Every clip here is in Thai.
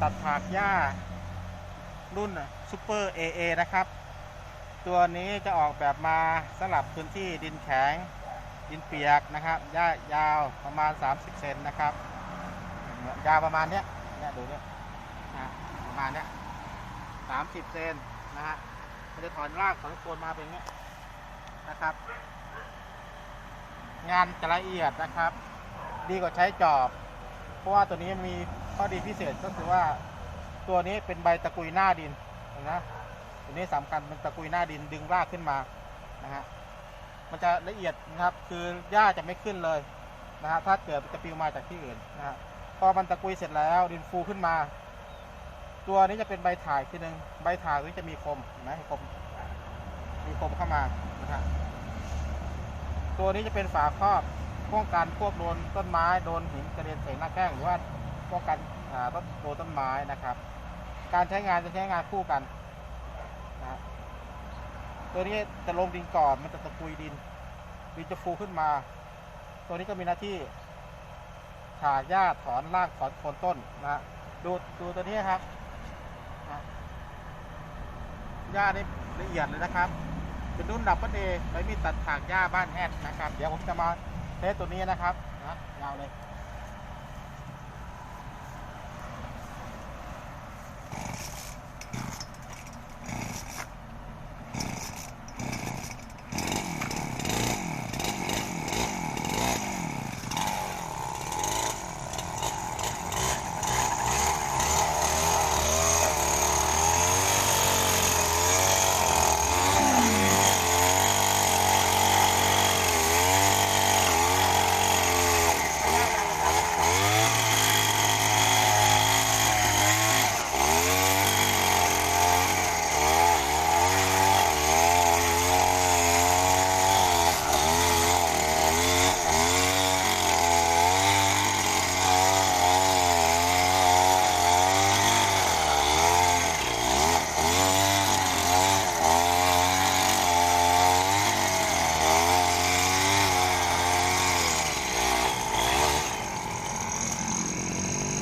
ตัดถากหญ้า รุ่นซูเปอร์ AA นะครับ ตัวนี้จะออกแบบมาสำหรับพื้นที่ดินแข็ง ดินเปียกนะครับหญ้ายาวประมาณ 30 เซนนะครับยาวประมาณเนี้ยเนี่ยดูเนี่ยประมาณเนี้ย30เซนนะฮะมันจะถอนรากถอนโคนมาเป็นเงี้ยนะครับ งานจะละเอียดนะครับ ดีกว่าใช้จอบ เพราะว่าตัวนี้มีข้อดีพิเศษก็คือว่า ตัวนี้เป็นใบตะกุยหน้าดินนไหมตัวนี้สำคัญเป็นตะกุยหน้าดินดึงรากขึ้นมานะฮะมันจะละเอียดนะครับ คือหญ้าจะไม่ขึ้นเลยนะฮะถ้าเกิดจะปลิวมาจากที่อื่นนะฮะพอมันตะกุยเสร็จแล้วดินฟูขึ้นมา ตัวนี้จะเป็นใบถ่ายทีหนึ่งใบถ่ายนี้จะมีคมนไหมคมมีคมเข้ามานะฮะตัวนี้จะเป็นฝาครอบ ป้องกันพวกโดนต้นไม้โดนหินกระเด็นใส่หน้าแข้งหรือว่าป้องกันอ่าต้นโดนต้นไม้นะครับ การใช้งานจะใช้งานคู่กันนะตัวนี้จะลงดินก่อนมันจะตะกุยดินดินจะฟูขึ้นมา ตัวนี้ก็มีหน้าที่ถากหญ้าถอนรากถอนโคนต้นนะดูดูตัวนี้ครับหญ้านี่ละเอียดเลยนะครับ เป็นรุ่นดับเบิลเอใบมีตัดถากหญ้าบ้านแฮดนะครับ เดี๋ยวผมจะมา เทสตัวนี้นะครับนะยาวเลย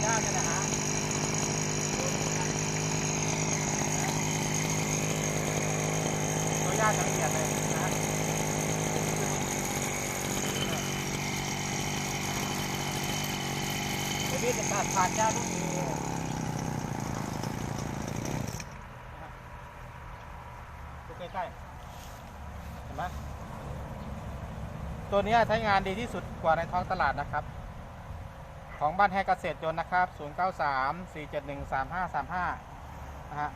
หญ้าเนี่ยนะฮะตัวหญ้าจะละเอียดเลยนะฮะเดี๋ยวพี่จะตัดผ่านหญ้ารุ่นนี้นะฮะดูใกล้ๆเห็นไหมตัวนี้ใช้งานดีที่สุดกว่าในท้องตลาดนะครับ ของบ้านแฮกเกษตรยนต์นะครับ 093 471 3535 นะฮะ